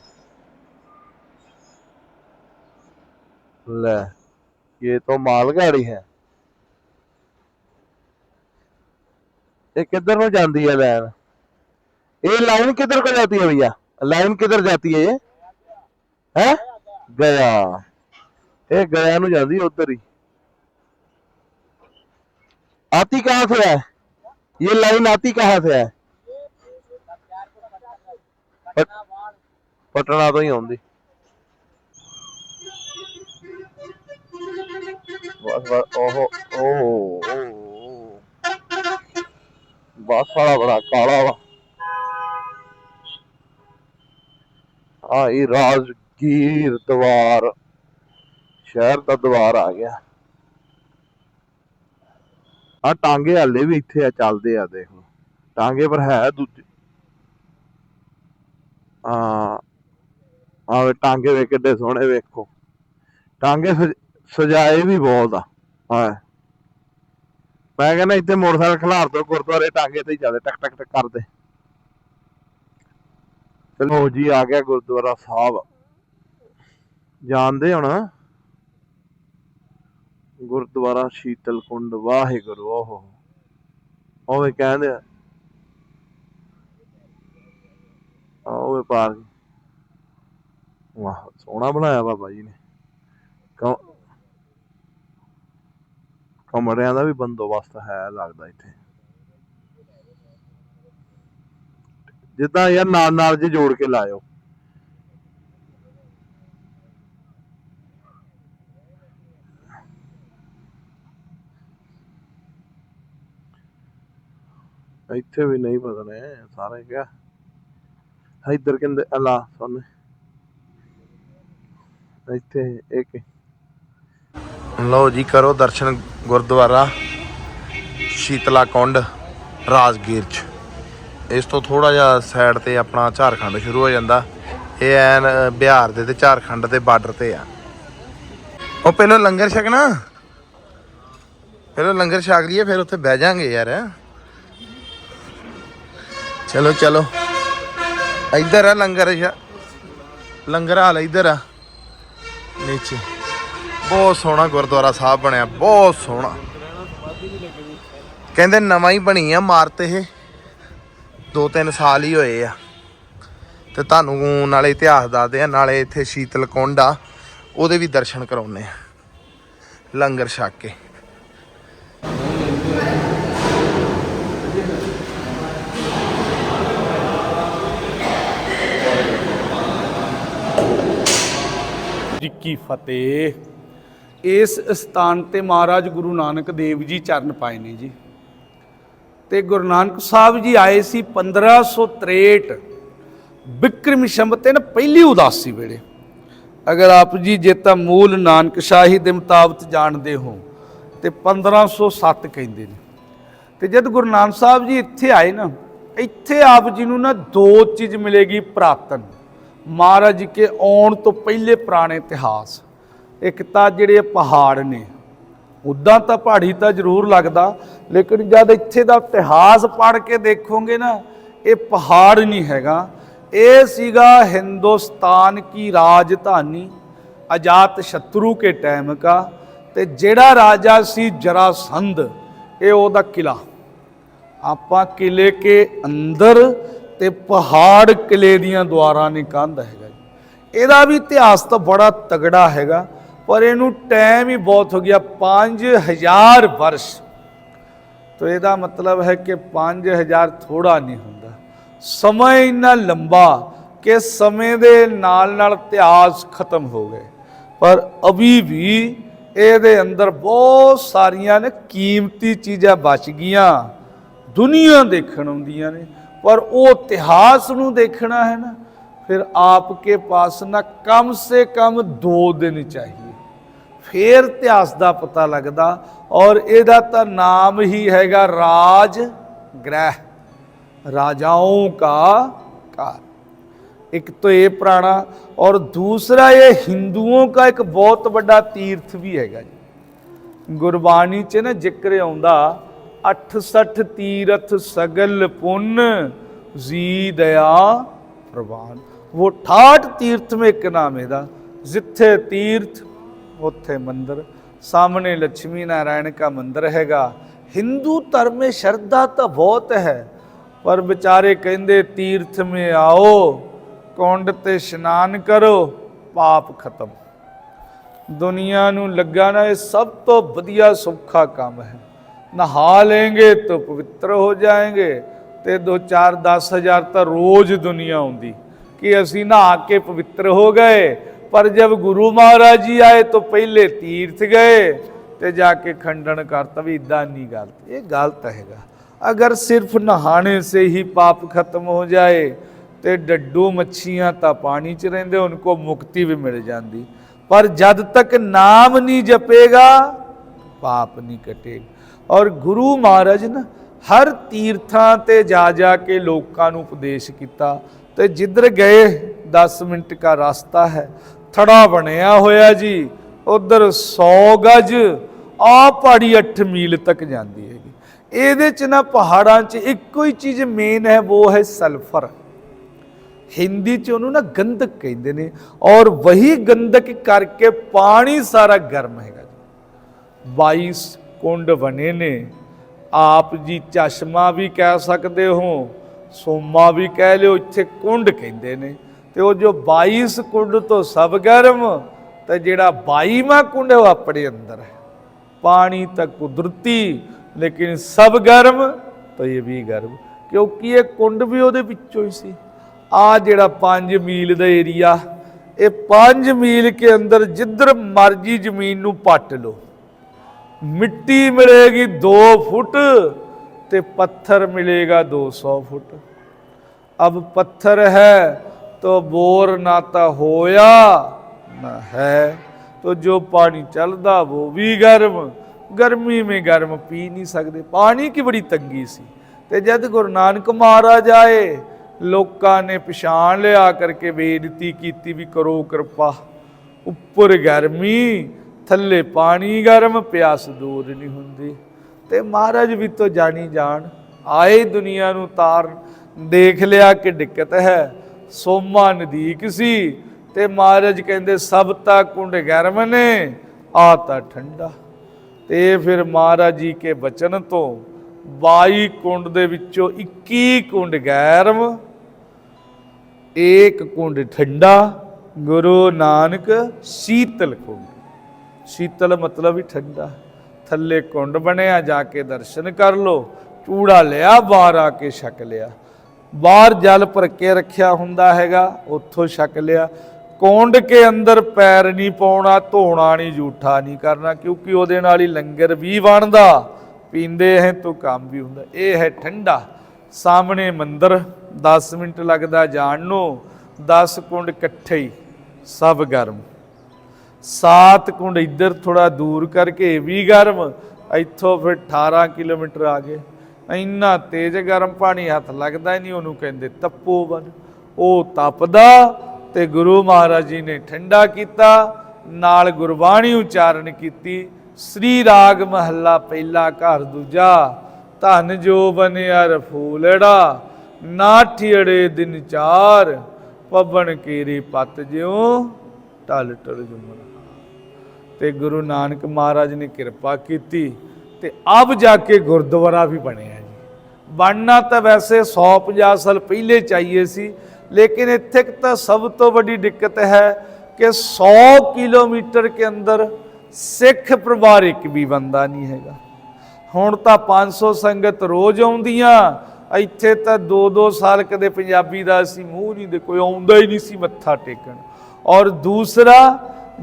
ले ये तो मालगाड़ी है ये किधर को जाती है लाइन ये लाइन किधर को जाती है भैया लाइन किधर जाती है ये है गया ये गया नु जाती है उधर ही आती कहाँ से है ये लाइन आती कहाँ से है पटना तो ही आँदी बस बस ओहो ओहो बस वाला बड़ा काला वा हाँ ये राजगीर द्वार शहर का द्वार आ गया ਆ ਟਾਂਗੇ ਹਲੇ ਵੀ ਇੱਥੇ ਆ, ਚੱਲਦੇ ਆ ਦੇਖੋ ਟਾਂਗੇ ਪਰ ਹੈ ਦੂਜੇ। ਆ ਆਵੇ ਟਾਂਗੇ ਵੇ ਕਿੱਡੇ ਸੋਹਣੇ ਵੇਖੋ। ਟਾਂਗੇ ਸਜਾਏ ਵੀ ਬਹੁਤ ਆ, ਹਾਂ। ਮੈਂ ਕਹਿੰਦਾ ਇੱਥੇ ਮੋਟਰਸਾਈਕਲ ਖਲਾਰ ਤੋਂ ਗੁਰਦੁਆਰੇ ਟਾਂਗੇ ਤੇ ਹੀ ਚੱਲਦੇ ਟਕ ਟਕ ਟਕ ਕਰਦੇ। ਚਲੋ ਜੀ, ਆ ਗਿਆ ਗੁਰਦੁਆਰਾ ਸਾਹਿਬ। ਜਾਣਦੇ ਹੁਣ। ਗੁਰਦੁਆਰਾ ਸ਼ੀਤਲ ਕੁੰਡ, ਵਾਹਿਗੁਰੂ, ਓਹੋ। ਉਹਵੇਂ ਕਹਿੰਦੇ ਆ। ਆ ਪਾਰ ਵਾਹ, ਸੋਹਣਾ ਬਣਾਇਆ ਬਾਬਾ ਜੀ ਨੇ। ਕਮਰਿਆਂ ਦਾ ਵੀ ਬੰਦੋਬਸਤ ਹੈ ਲੱਗਦਾ ਇੱਥੇ। ਜਿੱਦਾਂ ਯਾਰ ਨਾਲ ਨਾਲ ਜੇ ਜੋੜ ਕੇ ਲਾਇਓ। ਇੱਥੇ ਵੀ ਨਹੀਂ ਪਤਾ ਸਾਰੇ ਕਿਆ। ਇੱਧਰ ਕਹਿੰਦੇ, ਅੱਲਾ ਸੁਣ ਇੱਥੇ ਇੱਕ। ਲਓ ਜੀ, ਕਰੋ ਦਰਸ਼ਨ ਗੁਰਦੁਆਰਾ ਸ਼ੀਤਲਾ ਕੁੰਡ ਰਾਜਗੀਰ ਚ। ਇਸ ਤੋਂ ਥੋੜਾ ਜਿਹਾ ਸਾਈਡ ਤੇ ਆਪਣਾ ਝਾਰਖੰਡ ਸ਼ੁਰੂ ਹੋ ਜਾਂਦਾ। ਇਹ ਐਨ ਬਿਹਾਰ ਦੇ ਤੇ ਝਾਰਖੰਡ ਦੇ ਬਾਰਡਰ ਤੇ ਆ। ਉਹ ਪਹਿਲਾਂ ਲੰਗਰ ਛਕਣਾ। ਪਹਿਲਾਂ ਲੰਗਰ ਛਕ ਲਈਏ, ਫਿਰ ਉੱਥੇ ਬਹਿ ਜਾਾਂਗੇ ਯਾਰ। ਚਲੋ ਚਲੋ। ਇੱਧਰ ਆ ਲੰਗਰ ਲੰਗਰ ਹਾਲ ਇੱਧਰ ਆ। ਨੀਚੇ। ਬਹੁਤ ਸੋਹਣਾ ਗੁਰਦੁਆਰਾ ਸਾਹਿਬ ਬਣਿਆ, ਬਹੁਤ ਸੋਹਣਾ। ਕਹਿੰਦੇ ਨਵਾਂ ਹੀ ਬਣੀ ਆ ਮਾਰਤ ਇਹ। ਦੋ ਤਿੰਨ ਸਾਲ ਹੀ ਹੋਏ ਆ। ਤੇ ਤੁਹਾਨੂੰ ਨਾਲੇ ਇਤਿਹਾਸ ਦੱਸਦੇ ਆ, ਨਾਲੇ ਇੱਥੇ ਸ਼ੀਤਲ ਕੁੰਡ ਆ। ਉਹਦੇ ਵੀ ਦਰਸ਼ਨ ਕਰਾਉਨੇ ਆ। ਲੰਗਰ ਛਕ ਕੇ। ਜੀ ਫਤਿਹ। ਇਸ ਸਥਾਨ ਤੇ ਮਹਾਰਾਜ ਗੁਰੂ ਨਾਨਕ ਦੇਵ ਜੀ ਚਰਨ ਪਾਏ ਨੇ ਜੀ। ਤੇ ਗੁਰੂ ਨਾਨਕ ਸਾਹਿਬ ਜੀ ਆਏ ਸੀ 1563 ਬਿਕਰਮ ਸੰਵਤ ਪਹਿਲੀ ਉਦਾਸੀ ਵੇਲੇ। ਅਗਰ ਆਪ ਜੀ ਜੇ ਤਾਂ ਮੂਲ ਨਾਨਕ ਸ਼ਾਹੀ ਦੇ ਮੁਤਾਬਕ ਜਾਣਦੇ ਹੋ, ਤੇ 1507 ਕਹਿੰਦੇ ਨੇ। ਤੇ ਜਦ ਗੁਰੂ ਨਾਨਕ ਸਾਹਿਬ ਜੀ ਇੱਥੇ ਆਏ ਨਾ, ਇੱਥੇ ਆਪ ਜੀ ਨੂੰ ਨਾ ਦੋ ਚੀਜ਼ ਮਿਲੇਗੀ ਪ੍ਰਾਤਨ। ਮਹਾਰਾਜ ਜੀ ਕੇ ਆਉਣ ਤੋਂ ਪਹਿਲੇ ਪੁਰਾਣੇ ਇਤਿਹਾਸ। ਇੱਕ ਤਾਂ ਜਿਹੜੇ ਪਹਾੜ ਨੇ ਉਦਾਂ ਤਾਂ ਪਹਾੜੀ ਤਾਂ ਜ਼ਰੂਰ ਲੱਗਦਾ, ਲੇਕਿਨ ਜਦ ਇੱਥੇ ਦਾ ਇਤਿਹਾਸ ਪੜ੍ਹ ਕੇ ਦੇਖੋਗੇ ਨਾ, ਇਹ ਪਹਾੜ ਨਹੀਂ ਹੈਗਾ। ਇਹ ਸੀਗਾ ਹਿੰਦੁਸਤਾਨ ਕੀ ਰਾਜਧਾਨੀ, ਅਜਾਤ ਸ਼ਤਰੂ ਕੇ ਟਾਈਮ ਕਾ, ਤੇ ਜਿਹੜਾ ਰਾਜਾ ਸੀ ਜਰਾਸੰਧ, ਇਹ ਉਹਦਾ ਕਿਲਾ ਆਪਾਂ ਕਿਲੇ ਕੇ ਅੰਦਰ ਤੇ ਪਹਾੜ ਕਿਲੇ ਦੀਆਂ ਦੁਆਰਾਂ ਨੇ ਕੰਧ ਹੈਗਾ ਜੀ। ਇਹਦਾ ਵੀ ਇਤਿਹਾਸ ਤਾਂ ਬੜਾ ਤਗੜਾ ਹੈਗਾ, ਪਰ ਇਹਨੂੰ ਟਾਈਮ ਹੀ ਬਹੁਤ ਹੋ ਗਿਆ 5000 ਵਰਸ਼। ਤੋ ਇਹਦਾ ਮਤਲਬ ਹੈ ਕਿ 5000 ਥੋੜਾ ਨਹੀਂ ਹੁੰਦਾ। ਸਮਾਂ ਇੰਨਾ ਲੰਬਾ ਕਿ ਸਮੇਂ ਦੇ ਨਾਲ ਨਾਲ ਇਤਿਹਾਸ ਖਤਮ ਹੋ ਗਏ। ਪਰ ਅਭੀ ਵੀ ਇਹਦੇ ਅੰਦਰ ਬਹੁਤ ਸਾਰੀਆਂ ਨੇ ਕੀਮਤੀ ਚੀਜ਼ਾਂ ਬਚ ਗਈਆਂ, ਦੁਨੀਆ ਦੇਖਣ ਆਉਂਦੀਆਂ ਨੇ। ਪਰ ਉਹ ਇਤਿਹਾਸ ਨੂੰ ਦੇਖਣਾ ਹੈ ਨਾ, ਫਿਰ ਆਪਕੇ ਪਾਸ ਨਾ ਕਮ ਸੇ ਕਮ 2 ਦਿਨ ਚਾਹੀਏ। ਫਿਰ ਇਤਿਹਾਸ ਦਾ ਪਤਾ ਲੱਗਦਾ ਔਰ ਇਹਦਾ ਤਾਂ ਨਾਮ ਹੀ ਹੈਗਾ ਰਾਜ ਗ੍ਰਹਿ, ਰਾਜਾਓ ਕਾ ਕਾਰ ਇੱਕ ਤਾਂ ਇਹ ਪੁਰਾਣਾ ਔਰ ਦੂਸਰਾ ਇਹ ਹਿੰਦੂਆਂ ਦਾ ਇੱਕ ਬਹੁਤ ਵੱਡਾ ਤੀਰਥ ਵੀ ਹੈਗਾ ਜੀ। ਗੁਰਬਾਣੀ 'ਚ ਨਾ ਜ਼ਿਕਰ ਆਉਂਦਾ 68 ਤੀਰਥ ਸਗਲ ਪੁੰਨ, ਜੀ ਦਇਆ ਪ੍ਰਵਾਨ। ਉਹ 68 ਤੀਰਥ ਮੇ ਇੱਕ ਨਾਮ ਇਹਦਾ, ਜਿੱਥੇ ਤੀਰਥ, ਉੱਥੇ ਮੰਦਰ। ਸਾਹਮਣੇ ਲక్ష్ਮੀ ਨਾਰਾਇਣ ਦਾ ਮੰਦਰ ਹੈਗਾ। ਹਿੰਦੂ ਧਰਮ ਮੇ ਸ਼ਰਧਾ ਤਾਂ ਬਹੁਤ ਹੈ, ਪਰ ਵਿਚਾਰੇ ਕਹਿੰਦੇ ਤੀਰਥ ਮੇ ਆਓ, ਕੁੰਡ ਤੇ ਇਸ਼ਨਾਨ ਕਰੋ, ਪਾਪ ਖਤਮ। ਦੁਨੀਆ ਨੂੰ ਲੱਗਾ ਨਾ ਇਹ ਸਭ ਤੋਂ ਵਧੀਆ ਸੁੱਖਾ ਕੰਮ ਹੈ। ਨਹਾ ਲੈਂਗੇ ਤਾਂ ਪਵਿੱਤਰ ਹੋ ਜਾਏਗੇ ਤੇ 2 4 10 ਹਜ਼ਾਰ ਤਾਂ ਰੋਜ਼ ਦੁਨੀਆ ਆਉਂਦੀ। ਕਿ ਅਸੀਂ ਨਹਾ ਕੇ ਪਵਿੱਤਰ ਹੋ ਗਏ, ਪਰ ਜਦ ਗੁਰੂ ਮਹਾਰਾਜ ਜੀ ਆਏ ਤਾਂ ਪਹਿਲੇ ਤੀਰਥ ਗਏ ਤੇ ਜਾ ਕੇ ਖੰਡਨ ਕਰਤਾ ਵੀ ਇਦਾਂ ਨਹੀਂ ਗਲਤ ਇਹ ਗਲਤ ਹੈਗਾ। ਅਗਰ ਸਿਰਫ ਨਹਾਣੇ ਸੇ ਹੀ ਪਾਪ ਖਤਮ ਹੋ ਜਾਏ ਤੇ ਡੱਡੂ ਮੱਛੀਆਂ ਤਾਂ ਪਾਣੀ 'ਚ ਰਹਿੰਦੇ ਉनको ਮੁਕਤੀ ਵੀ ਮਿਲ ਜਾਂਦੀ। ਪਰ ਜਦ ਤੱਕ ਨਾਮ ਨਹੀਂ ਜਪੇਗਾ, ਪਾਪ ਨਹੀਂ ਕਟੇਗਾ। ਔਰ ਗੁਰੂ ਮਹਾਰਾਜ ਨਾ ਹਰ ਤੀਰਥਾਂ ਤੇ ਜਾ ਜਾ ਕੇ ਲੋਕਾਂ ਨੂੰ ਉਪਦੇਸ਼ ਕੀਤਾ ਤੇ ਜਿੱਧਰ ਗਏ 10 ਮਿੰਟ ਦਾ ਰਸਤਾ ਹੈ। ਥੜਾ ਬਣਿਆ ਹੋਇਆ ਜੀ, ਉਧਰ 100 ਗਜ, ਆ ਪਹਾੜੀ 8 ਮੀਲ ਤੱਕ ਜਾਂਦੀ ਹੈਗੀ। ਇਹਦੇ ਚ ਨਾ ਪਹਾੜਾਂ 'ਚ ਇੱਕੋ ਹੀ ਚੀਜ਼ ਮੇਨ ਹੈ, ਉਹ ਹੈ ਸਲਫਰ ਹਿੰਦੀ ਚ ਉਹਨੂੰ ਨਾ ਗੰਧਕ ਕਹਿੰਦੇ ਨੇ, ਔਰ ਵਹੀ ਗੰਧਕ ਕਰਕੇ ਪਾਣੀ ਸਾਰਾ ਗਰਮ ਹੈਗਾ ਜੀ। 22 ਕੁੰਡ ਬਣੇ ਨੇ। ਆਪ ਜੀ ਚਸ਼ਮਾ ਵੀ ਕਹਿ ਸਕਦੇ ਹੋ, ਸੋਮਾ ਵੀ ਕਹਿ ਲਿਓ, ਇੱਥੇ ਕੁੰਡ ਕਹਿੰਦੇ ਨੇ। ਤੇ ਉਹ ਜੋ 22 ਕੁੰਡ ਤੋਂ ਸਭ ਗਰਮ, ਤੇ ਜਿਹੜਾ 22ਵਾਂ ਕੁੰਡ ਉਹ ਆਪਣੇ ਅੰਦਰ ਹੈ। ਪਾਣੀ ਤਾਂ ਕੁਦਰਤੀ, ਲੇਕਿਨ ਸਭ ਗਰਮ, ਤਾਂ ਇਹ ਵੀ ਗਰਮ। ਕਿਉਂਕਿ ਇਹ ਕੁੰਡ ਵੀ ਉਹਦੇ ਵਿੱਚੋਂ ਹੀ ਸੀ। ਆ ਜਿਹੜਾ 5 ਮੀਲ ਦਾ ਏਰੀਆ, ਇਹ 5 ਮੀਲ ਕੇ ਅੰਦਰ ਜਿੱਧਰ ਮਰਜ਼ੀ ਜ਼ਮੀਨ ਨੂੰ ਪੱਟ ਲਓ। ਮਿੱਟੀ ਮਿਲੇਗੀ 2 ਫੁੱਟ ਤੇ ਪੱਥਰ ਮਿਲੇਗਾ 200 ਫੁੱਟ अब पत्थर है तो बोर ना तो होया ना है तो जो पानी चलदा वो भी गर्म गर्मी में गर्म पी नहीं सकते पानी की बड़ी तंगी सी ਤੇ ਜਦ ਗੁਰੂ ਨਾਨਕ ਮਹਾਰਾਜ ਆਏ ਲੋਕਾਂ ਨੇ ਪਛਾਣ ਲਿਆ ਕਰਕੇ ਬੇਨਤੀ ਕੀਤੀ ਵੀ ਕਰੋ ਕਿਰਪਾ ਉੱਪਰ ਗਰਮੀ ਥੱਲੇ ਪਾਣੀ ਗਰਮ, ਪਿਆਸ ਦੂਰ ਨਹੀਂ ਹੁੰਦੀ। ਤੇ ਮਹਾਰਾਜ ਵੀ ਤੋਂ ਜਾਣੀ ਜਾਣ, ਆਏ ਦੁਨੀਆ ਨੂੰ ਤਾਰ, ਦੇਖ ਲਿਆ ਕਿ ਦਿੱਕਤ ਹੈ। ਸੋਮਾ ਨਦੀਕ ਸੀ, ਤੇ ਮਹਾਰਾਜ ਕਹਿੰਦੇ, ਸਭ ਤਾਂ ਕੁੰਡ ਗਰਮ ਨੇ, ਆ ਤਾਂ ਠੰਡਾ। ਤੇ ਫਿਰ ਮਹਾਰਾਜ ਜੀ ਕੇ ਬਚਨ ਤੋਂ 22 ਕੁੰਡ ਦੇ ਵਿੱਚੋਂ 21 ਕੁੰਡ ਗਰਮ ਇੱਕ ਕੁੰਡ ਠੰਡਾ, ਗੁਰੂ ਨਾਨਕ ਸ਼ੀਤਲ ਕੁੰਡ। ਸ਼ੀਤਲ ਮਤਲਬ ਹੀ ਠੰਡਾ। ਥੱਲੇ ਕੁੰਡ ਬਣਿਆ, ਜਾ ਕੇ ਦਰਸ਼ਨ ਕਰ ਲੋ ਚੂੜਾ ਲਿਆ, ਬਾਹਰ ਆ ਕੇ ਛਕ ਲਿਆ। ਬਾਹਰ ਜਲ ਭਰ ਕੇ ਰੱਖਿਆ ਹੁੰਦਾ ਹੈਗਾ, ਉੱਥੋਂ ਛਕ ਲਿਆ। ਕੁੰਡ ਕੇ ਅੰਦਰ ਪੈਰ ਨਹੀਂ ਪਾਉਣਾ, ਧੋਣਾ ਨਹੀਂ ਝੂਠਾ ਨਹੀਂ ਕਰਨਾ, ਕਿਉਂਕਿ ਉਹਦੇ ਨਾਲ ਹੀ ਲੰਗਰ ਵੀ ਬਣਦਾ। ਪੀਂਦੇ ਹੈ ਤਾਂ ਕੰਮ ਵੀ ਹੁੰਦਾ। ਇਹ ਹੈ ਠੰਡਾ। ਸਾਹਮਣੇ ਮੰਦਰ 10 ਮਿੰਟ ਲੱਗਦਾ ਜਾਣ ਨੂੰ। 10 ਕੁੰਡ ਇਕੱਠੇ ਹੀ। ਸਭ ਗਰਮ। ਸਾਤ ਕੁੰਡ ਇੱਧਰ ਥੋੜਾ ਦੂਰ ਕਰਕੇ ਵੀ ਗਰਮ, ਇੱਥੋਂ ਫਿਰ 18 ਕਿਲੋਮੀਟਰ ਆ ਗਏ। ਇੰਨਾ ਤੇਜ਼ ਗਰਮ ਪਾਣੀ ਹੱਥ ਲੱਗਦਾ ਹੀ ਨਹੀਂ, ਉਹਨੂੰ ਕਹਿੰਦੇ ਤਪੋਵਨ ਉਹ ਤਪਦਾ ਤੇ ਗੁਰੂ ਮਹਾਰਾਜ ਜੀ ਨੇ ਠੰਡਾ ਕੀਤਾ, ਨਾਲ ਗੁਰਬਾਣੀ ਉਚਾਰਨ ਕੀਤੀ। ਸ੍ਰੀ ਰਾਗ ਮਹੱਲਾ ਪਹਿਲਾ ਘਰ ਦੂਜਾ, ਧਨ ਜੋ ਬਨਿਆ ਰਫੂਲੜਾ ਨਾ ਠਿੜੇ ਦਿਨ ਚਾਰ, ਪਵਨ ਕੀਰੀ ਪਤ ਜਿਉ, ਟਲ ਟਲ ਜੁਮਨ। ਤੇ ਗੁਰੂ ਨਾਨਕ ਮਹਾਰਾਜ ਨੇ ਕਿਰਪਾ ਕੀਤੀ ਤੇ ਅਬ ਜਾ ਕੇ ਗੁਰਦੁਆਰਾ ਵੀ ਬਣਿਆ ਜੀ। ਬਣਨਾ ਤਾਂ ਵੈਸੇ 150 ਸਾਲ ਪਹਿਲੇ ਚਾਹੀਏ ਸੀ, ਲੇਕਿਨ ਇੱਥੇ ਤਾਂ ਸਭ ਤੋਂ ਵੱਡੀ ਦਿੱਕਤ ਹੈ ਕਿ 100 ਕਿਲੋਮੀਟਰ ਕੇ ਅੰਦਰ ਸਿੱਖ ਪਰਿਵਾਰ ਇੱਕ ਵੀ ਬੰਦਾ ਨਹੀਂ ਹੈਗਾ। ਹੁਣ ਤਾਂ 500 ਸੰਗਤ ਰੋਜ਼ ਆਉਂਦੀਆਂ, ਇੱਥੇ ਤਾਂ 2-2 ਸਾਲ ਕਦੇ ਪੰਜਾਬੀ ਦਾ ਅਸੀਂ ਮੂੰਹ ਨਹੀਂ ਦੇ ਕੋਈ ਆਉਂਦਾ ਹੀ ਨਹੀਂ ਸੀ ਮੱਥਾ ਟੇਕਣ। ਔਰ ਦੂਸਰਾ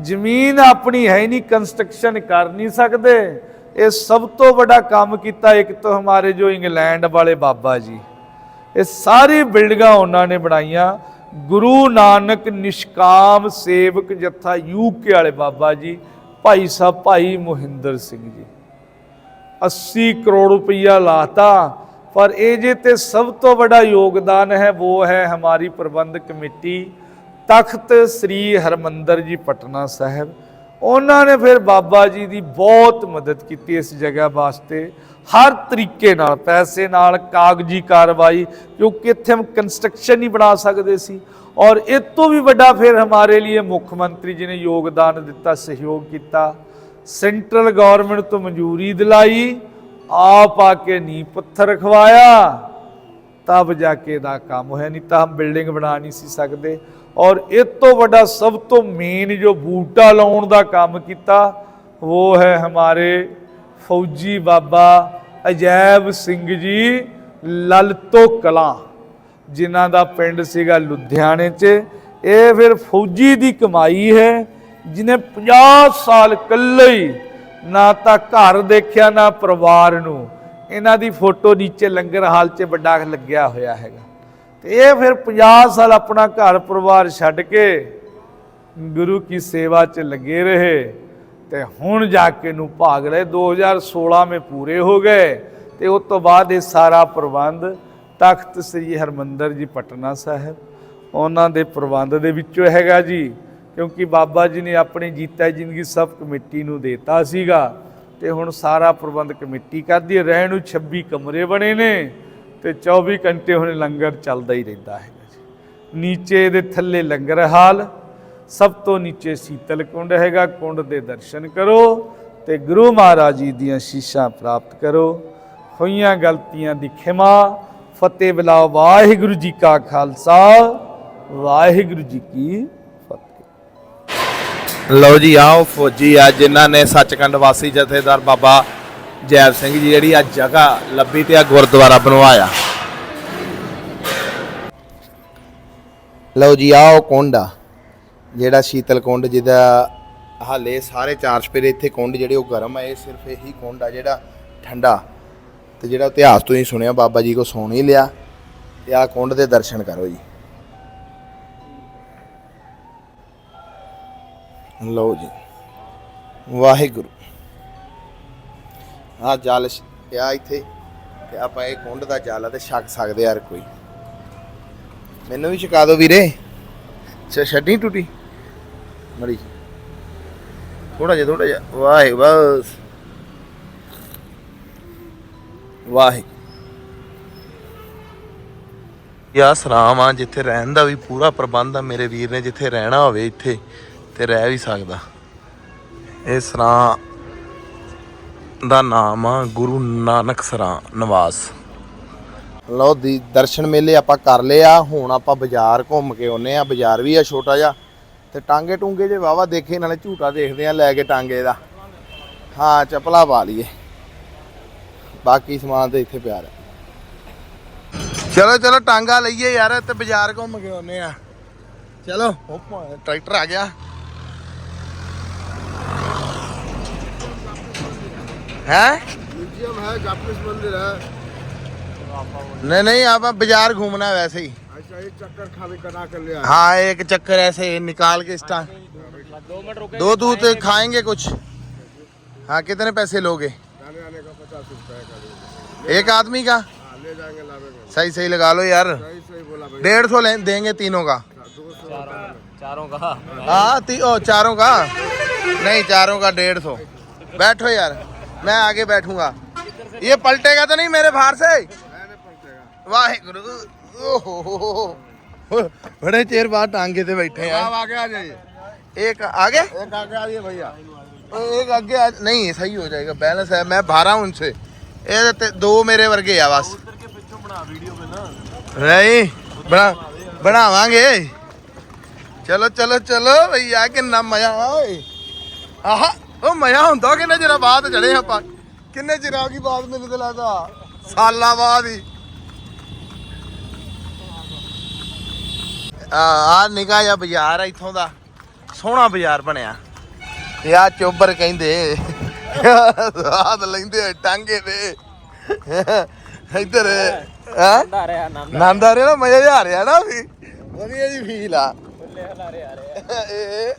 ਜ਼ਮੀਨ ਆਪਣੀ ਹੈ ਨਹੀਂ ਕੰਸਟਰਕਸ਼ਨ ਕਰ ਨਹੀਂ ਸਕਦੇ। ਇਹ ਸਭ ਤੋਂ ਵੱਡਾ ਕੰਮ ਕੀਤਾ ਇੱਕ ਤੋਂ ਹਮਾਰੇ ਜੋ ਇੰਗਲੈਂਡ ਵਾਲੇ ਬਾਬਾ ਜੀ। ਇਹ ਸਾਰੀ ਬਿਲਡਿੰਗਾਂ ਉਹਨਾਂ ਨੇ ਬਣਾਈਆਂ। ਗੁਰੂ ਨਾਨਕ ਨਿਸ਼ਕਾਮ ਸੇਵਕ ਜਥਾ ਯੂਕੇ ਵਾਲੇ ਬਾਬਾ ਜੀ, ਭਾਈ ਸਾਹਿਬ ਭਾਈ ਮੋਹਿੰਦਰ ਸਿੰਘ ਜੀ। 80 ਕਰੋੜ ਰੁਪਈਆ ਲਾਤਾ, ਪਰ ਇਹ ਜੇ ਤੇ ਸਭ ਤੋਂ ਵੱਡਾ ਯੋਗਦਾਨ ਹੈ, ਉਹ ਹੈ ਹਮਾਰੀ ਪ੍ਰਬੰਧ ਕਮੇਟੀ। ਤਖਤ ਸ੍ਰੀ ਹਰਮੰਦਰ ਜੀ ਪਟਨਾ ਸਾਹਿਬ। ਉਹਨਾਂ ਨੇ ਫਿਰ ਬਾਬਾ ਜੀ ਦੀ ਬਹੁਤ ਮਦਦ ਕੀਤੀ ਇਸ ਜਗ੍ਹਾ ਵਾਸਤੇ। ਹਰ ਤਰੀਕੇ ਨਾਲ ਪੈਸੇ ਨਾਲ ਕਾਗਜ਼ੀ ਕਾਰਵਾਈ ਕਿਉਂਕਿ ਇੱਥੇ ਹਮ ਕੰਸਟਰਕਸ਼ਨ ਨਹੀਂ ਬਣਾ ਸਕਦੇ ਸੀ। ਔਰ ਇਹ ਤੋਂ ਵੀ ਵੱਡਾ ਫਿਰ ਹਮਾਰੇ ਲਈ ਮੁੱਖ ਮੰਤਰੀ ਜੀ ਨੇ ਯੋਗਦਾਨ ਦਿੱਤਾ, ਸਹਿਯੋਗ ਕੀਤਾ। ਸੈਂਟਰਲ ਗਵਰਨਮੈਂਟ ਤੋਂ ਮਨਜ਼ੂਰੀ ਦਿਲਾਈ, ਆਪ ਆ ਕੇ ਨੀ ਪੱਥਰ ਰਖਵਾਇਆ। ਤਬ ਜਾ ਕੇ ਦਾ ਕੰਮ ਹੋਇਆ ਨਹੀਂ ਤਾਂ ਹਮ ਬਿਲਡਿੰਗ ਬਣਾ ਨਹੀਂ ਸੀ ਸਕਦੇ। ਔਰ ਇਹ ਤੋਂ ਵੱਡਾ ਸਭ ਤੋਂ ਮੇਨ ਜੋ ਬੂਟਾ ਲਾਉਣ ਦਾ ਕੰਮ ਕੀਤਾ, ਉਹ ਹੈ ਹਮਾਰੇ ਫੌਜੀ ਬਾਬਾ ਅਜੈਬ ਸਿੰਘ ਜੀ ਲਲਤੋ ਕਲਾਂ, ਜਿਨ੍ਹਾਂ ਦਾ ਪਿੰਡ ਸੀਗਾ ਲੁਧਿਆਣੇ 'ਚ। ਇਹ ਫਿਰ ਫੌਜੀ ਦੀ ਕਮਾਈ ਹੈ, ਜਿਨੇ 50 ਸਾਲ ਇਕੱਲੇ ਹੀ ਨਾ ਤਾਂ ਘਰ ਦੇਖਿਆ, ਨਾ ਪਰਿਵਾਰ ਨੂੰ। ਇਹਨਾਂ ਦੀ ਫੋਟੋ ਨੀਚੇ ਲੰਗਰ ਹਾਲ 'ਚ ਵੱਡਾ ਲੱਗਿਆ ਹੋਇਆ ਹੈਗਾ। ਤੇ ਇਹ ਫਿਰ 50 ਸਾਲ ਆਪਣਾ ਘਰ ਪਰਿਵਾਰ ਛੱਡ ਕੇ ਗੁਰੂ ਕੀ ਸੇਵਾ 'ਚ ਲੱਗੇ ਰਹੇ ਤੇ ਹੁਣ ਜਾ ਕੇ ਨੂੰ ਭਾਗ ਲਏ। 2016 में ਪੂਰੇ ਹੋ ਗਏ ਤੇ ਉਸ ਤੋਂ ਬਾਅਦ ਇਹ ਸਾਰਾ ਪ੍ਰਬੰਧ ਤਖਤ ਸ੍ਰੀ ਹਰਮੰਦਰ ਜੀ ਪਟਨਾ ਸਾਹਿਬ, ਉਹਨਾਂ ਦੇ ਪ੍ਰਬੰਧ ਦੇ ਵਿੱਚੋਂ ਹੈਗਾ ਜੀ। ਕਿਉਂਕਿ ਬਾਬਾ ਜੀ ਨੇ ਆਪਣੀ ਜੀਤਾ ਜ਼ਿੰਦਗੀ ਸਭ ਕਮੇਟੀ ਨੂੰ ਦੇਤਾ ਸੀਗਾ। ਤੇ ਹੁਣ ਸਾਰਾ ਪ੍ਰਬੰਧ ਕਮੇਟੀ ਕਰਦੀ ਹੈ। ਰਹਿਣ ਨੂੰ 26 ਕਮਰੇ ਬਣੇ ਨੇ ਤੇ 24 ਘੰਟੇ ਹੁਣ ਲੰਗਰ ਚੱਲਦਾ ਹੀ ਰਹਿੰਦਾ ਹੈਗਾ ਜੀ। ਨੀਚੇ ਦੇ ਥੱਲੇ ਲੰਗਰ ਹਾਲ, ਸਭ ਤੋਂ ਨੀਚੇ ਸੀਤਲ ਕੁੰਡ ਹੈਗਾ, ਕੁੰਡ ਦੇ ਦਰਸ਼ਨ ਕਰੋ ਤੇ ਗੁਰੂ ਮਹਾਰਾਜ ਜੀ ਦੀਆਂ ਸ਼ੀਸ਼ਾਂ ਪ੍ਰਾਪਤ ਕਰੋ। ਹੋਈਆਂ ਗਲਤੀਆਂ ਦੀ ਖਿਮਾ, ਫਤਿਹ ਬੁਲਾਓ, ਵਾਹਿਗੁਰੂ ਜੀ ਕਾ ਖਾਲਸਾ, ਵਾਹਿਗੁਰੂ ਜੀ ਕੀ ਲਓ ਜੀ, ਆਓ ਫੌਜੀ ਆ ਜਿਨ੍ਹਾਂ ਨੇ ਸੱਚਖੰਡ ਵਾਸੀ ਜਥੇਦਾਰ ਬਾਬਾ ਜੈਬ ਸਿੰਘ ਜੀ ਜਿਹੜੀ ਆ ਜਗ੍ਹਾ ਲੱਭੀ ਤੇ ਆ ਗੁਰਦੁਆਰਾ ਬਣਵਾਇਆ। ਲਓ ਜੀ, ਆਓ ਕੁੰਡ ਆ, ਜਿਹੜਾ ਸ਼ੀਤਲ ਕੁੰਡ ਜਿਹਦਾ ਹਾਲੇ ਸਾਰੇ ਚਾਰ ਚਪੇਰੇ ਇੱਥੇ ਕੁੰਡ ਜਿਹੜੇ ਉਹ ਗਰਮ ਆ, ਇਹ ਸਿਰਫ ਇਹੀ ਕੁੰਡ ਆ ਜਿਹੜਾ ਠੰਡਾ। ਤੇ ਜਿਹੜਾ ਇਤਿਹਾਸ ਤੁਸੀਂ ਸੁਣਿਆ, ਬਾਬਾ ਜੀ ਕੋ ਸੁਣ ਹੀ ਲਿਆ, ਤੇ ਆ ਕੁੰਡ ਦੇ ਦਰਸ਼ਨ ਕਰੋ ਜੀ। ਲਓ ਜੀ। ਵਾਹਿਗੁਰੂ। ਆ ਜਲ ਪਿਆ ਇੱਥੇ ਤੇ ਆਪਾਂ ਇਹ ਕੁੰਡ ਦਾ ਜਲ ਆ ਤੇ ਛਕ ਸਕਦੇ ਯਾਰ ਕੋਈ। ਮੈਨੂੰ ਵੀ ਛਕਾ ਦਿਓ ਵੀਰੇ। ਛੱਡੀ ਟੁੱਟੀ? ਮੜੀ ਥੋੜਾ ਜਿਹਾ ਥੋੜਾ ਜਿਹਾ। ਵਾਹਿ, ਬਸ। ਵਾਹਿ। ਯਾ ਸਰਾਮ ਆ, ਜਿੱਥੇ ਰਹਿਣ ਦਾ ਵੀ ਪੂਰਾ ਪ੍ਰਬੰਧ ਆ ਮੇਰੇ ਵੀਰ ਨੇ, ਜਿੱਥੇ ਰਹਿਣਾ ਹੋਵੇ ਇੱਥੇ। ਤੇ ਰਹਿ ਵੀ ਸਕਦਾ। ਇਹ ਸਰਾਂ ਦਾ ਨਾਮ ਆ, ਗੁਰੂ ਨਾਨਕ ਸਰਾਂ ਨਿਵਾਸ। ਲਓ ਦੀ ਦਰਸ਼ਨ ਮੇਲੇ ਆਪਾਂ ਕਰ ਲਏ ਆ। ਹੁਣ ਆਪਾਂ ਬਾਜ਼ਾਰ ਘੁੰਮ ਕੇ ਆਉਨੇ ਆ। ਬਾਜ਼ਾਰ ਵੀ ਆ ਛੋਟਾ ਜਿਹਾ। ਤੇ ਟਾਂਗੇ ਟੂੰਗੇ ਜੇ ਵਾਵਾ ਦੇਖੇ, ਨਾਲੇ ਝੂਟਾ ਦੇਖਦੇ ਆ ਲੈ ਕੇ ਟਾਂਗੇ ਦਾ। ਹਾਂ, ਚਪਲਾ ਪਾ ਲਈਏ। ਬਾਕੀ ਸਮਾਨ ਤੇ ਇੱਥੇ ਪਿਆ ਰਿਹਾ। ਚਲੋ ਚਲੋ, ਟਾਂਗਾ ਲਈਏ ਯਾਰ, ਤੇ ਬਾਜ਼ਾਰ ਘੁੰਮ ਕੇ ਆਉਨੇ ਆ। ਚਲੋ ਟਰੈਕਟਰ ਆ ਗਿਆ। है? म्यूज़ियम है मंदिर है। नहीं नहीं आप बाज़ार घूमना है वैसे ही। अच्छा एक चक्कर खाली करा कर लिया हाँ एक चक्कर ऐसे निकाल के इस दो दो दूध खाएँगे कुछ? हाँ कितने पैसे लोगे? एक आदमी का? सही सही लगा लो यार। डेढ़ सौ देंगे तीनों का। चारों का। हाँ चारों का? नहीं चारों का डेढ़ सौ। बैठो यार। मैं आगे बैठूँगा। ये पलटेगा तो नहीं मेरे बाहर से? वाह गुरु बड़े चेर बाहर टांगे थे बैठे हैं। आगे आगे आ जाइए। एक आगे? एक आगे आ भैया। एक आगे आ नहीं सही हो जाएगा। बैलेंस है। मैं भारा हूँ उनसे। तो दो मेरे वर्गे आ बस। नहीं बना बनावागे। चलो चलो चलो भैया कि मज़ा आए। आहा। ਉਹ ਮਜ਼ਾ ਹੁੰਦਾ ਕਿੰਨੇ ਚਿਰ ਬਾਅਦ ਚੜੇ ਆਪਾਂ। ਕਿੰਨੇ ਚਿਰਾਂ ਦੀ ਬਾਤ ਮੈਨੂੰ ਤੇ ਲੱਗਦਾ। ਸਾਲਾਂ ਬਾਅਦ ਹੀ। ਆ ਆ ਨਿਕਾ ਜਿਹਾ ਬਾਜ਼ਾਰ ਆ ਇੱਥੋਂ ਦਾ। ਸੋਹਣਾ ਬਾਜ਼ਾਰ ਬਣਿਆ। ਤੇ ਆ ਚੋਬਰ ਕਹਿੰਦੇ। ਸਾਧ ਲੈਂਦੇ ਆ ਟਾਂਗੇ ਦੇ ਇੱਧਰ ਹਾਂ? ਨੰਦ ਆ ਰਿਹਾ ਨਾ ਮਜ਼ਾ ਆ ਰਿਹਾ ਨਾ ਵੀ। ਵਧੀਆ ਜੀ ਫੀਲ ਆ। ਇਹ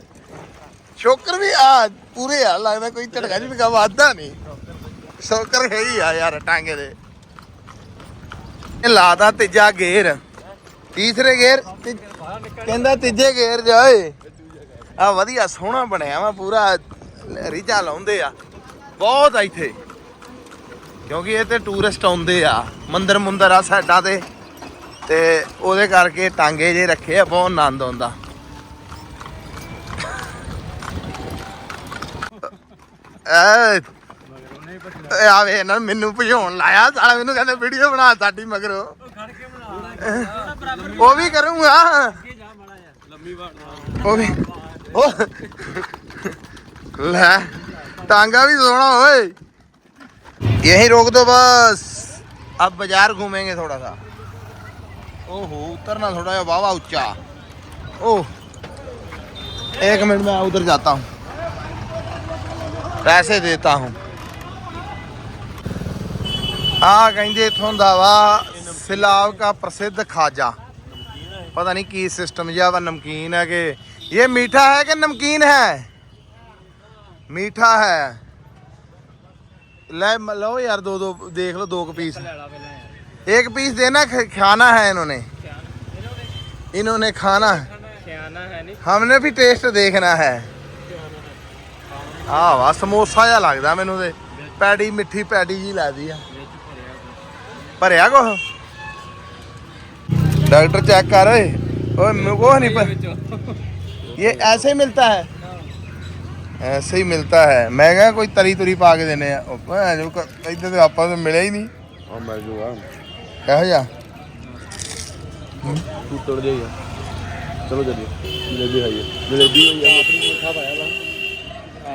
ਸ਼ੋਕਰ ਵੀ ਆ, ਪੂਰੇ ਆ, ਲੱਗਦਾ ਕੋਈ ਝਟਕਾ ਝਟਕਾ ਵਾਦਾ ਨਹੀਂ। ਸ਼ੋਕਰ ਹੈ ਹੀ ਆ ਯਾਰ, ਟਾਂਗੇ ਦੇ। ਇਹ ਲਾਦਾ ਤੀਜਾ ਗੇਰ। ਤੀਸਰੇ ਗੇਰ ਕਹਿੰਦਾ ਤੀਜੇ ਗੇਰ ਜਾਏ ਆ ਵਧੀਆ ਸੋਹਣਾ ਬਣਿਆ ਵਾ, ਪੂਰਾ ਲਹਿਰੀ ਲਾਉਂਦੇ ਆ। ਬਹੁਤ ਆ ਇੱਥੇ। ਕਿਉਂਕਿ ਇਹ ਤੇ ਟੂਰਿਸਟ ਆਉਂਦੇ ਆ ਮੰਦਰ ਮੁੰਦਰ ਆ ਸਾਡਾ ਤੇ। ਤੇ ਉਹਦੇ ਕਰਕੇ ਟਾਂਗੇ ਜੇ ਰੱਖੇ ਆ, ਬਹੁਤ ਆਨੰਦ ਆਉਂਦਾ। ਐ ਇਹ ਆਵੇ ਇਹਨਾਂ ਨੇ ਮੈਨੂੰ ਭਜਾਉਣ ਲਾਇਆ ਸਾਲਾ ਮੈਨੂੰ ਕਹਿੰਦੇ ਵੀਡੀਓ ਬਣਾ ਸਾਡੀ ਮਗਰੋਂ ਉਹ ਵੀ ਕਰੂੰਗਾ ਉਹ ਵੀ ਉਹ ਲੈ टांगा भी सोना ओए यहीं रोक दो बस अब बाजार घूमेंगे थोड़ा सा ओहो उतरना थोड़ा सा वावा ऊंचा ओह एक मिनट में उधर जाता हूँ पैसे देता हूँ ਆ ਕਹਿੰਦੇ ਇਥੋਂ ਦਾ ਵਾ ਸਿਲਾਵ ਦਾ ਪ੍ਰਸਿੱਧ ਖਾਜਾ ਪਤਾ ਨਹੀਂ ਕੀ ਸਿਸਟਮ ਜਿਹਾ ਵਾ ਨਮਕੀਨ ਹੈ ਕਿ ਇਹ ਮੀਠਾ ਹੈ ਕਿ ਨਮਕੀਨ ਹੈ मीठा है ले म- लो यार दो दो देख लो दो के पीस एक पीस देना ख- खाना है इन्होंने इन्होंने खाना है हमने भी टेस्ट देखना है ਆ ਵਾ ਸਮੋਸਾ ਜਿਹਾ ਲੱਗਦਾ ਮੈਨੂੰ ਤੇ ਪੈੜੀ ਮਿੱਠੀ ਪੈੜੀ ਜੀ ਲੱਗਦੀ ਆ ਭਰਿਆ ਕੁਛ डॉक्टर चेक कर ओए ओए मेरे को नहीं पर ये ऐसे ही मिलता है ऐसे ही मिलता है मैं कहा कोई तरी तुरी पा के देने ਆ ਉਹ ਭੈਣ ਜੋ ਕ- ਇੱਧਰ ਤੇ ਆਪਾਂ ਨੂੰ ਮਿਲਿਆ ਹੀ ਨਹੀਂ ਆ ਮਿਲ ਜੂਗਾ ਕਿਹੋ ਜਿਹਾ ਟੁੱਟੜ